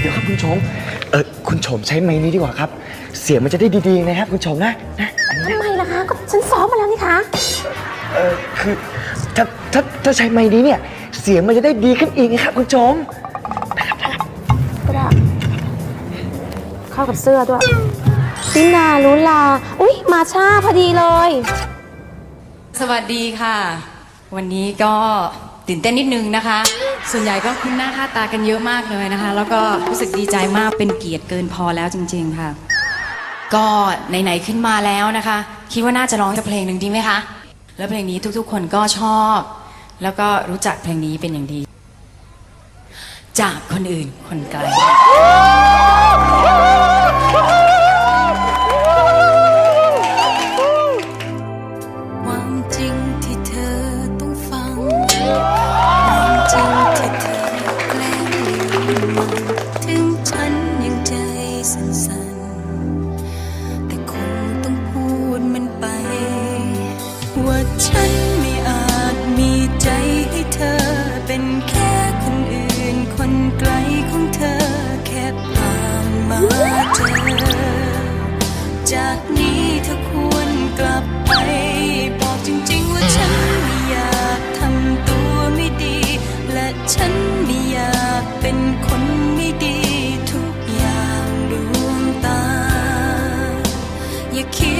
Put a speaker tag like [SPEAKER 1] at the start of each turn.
[SPEAKER 1] เดี๋ยวครับคุณชม เออคุณชมใช้ไม้นี้ดีกว่าครับ เสียงมันจะได้ดีๆนะครับคุณชมนะนะอันนี้
[SPEAKER 2] ทำไมล่ะคะ ก็ฉันซ้อมมาแล้วนี่คะ
[SPEAKER 1] เออคือถ้าถ้าถ้าใช้ไม้นี้เนี่ยเสียงมันจะได้ดีขึ้นอีกนะครับคุณชม
[SPEAKER 2] ก็ได้ เข้ากับเสื้อด้วยตินาลุลา อุ๊ย มาช้าพอดีเลย
[SPEAKER 3] สวัสดีค่ะ วันนี้ก็ตื่นเต้นนิดนึงนะคะ ส่วนใหญ่ก็คุ้นหน้าค่าตากันเยอะมากเลยนะคะ แล้วก็รู้สึกดีใจมากเป็นเกียรติเกินพอแล้วจริง ๆค่ะ ก็ไหนๆขึ้นมาแล้วนะคะ คิดว่าน่าจะร้องสักเพลงหนึ่งดีไหมคะ แล้วเพลงนี้ทุกๆ คนก็ชอบ แล้วก็รู้จักเพลงนี้เป็นอย่างดี จากคนอื่นคนไกล
[SPEAKER 4] ฉันไม่อาจมีใจให้เธอ เป็นแค่คนอื่น คนไกลของเธอ แค่ผ่านมาเจอ จากนี้เธอควรกลับไป บอกจริงๆว่าฉันไม่อยากทำตัวไม่ดี และฉันไม่อยากเป็นคนไม่ดีทุกอย่างดวงตา อย่าคิด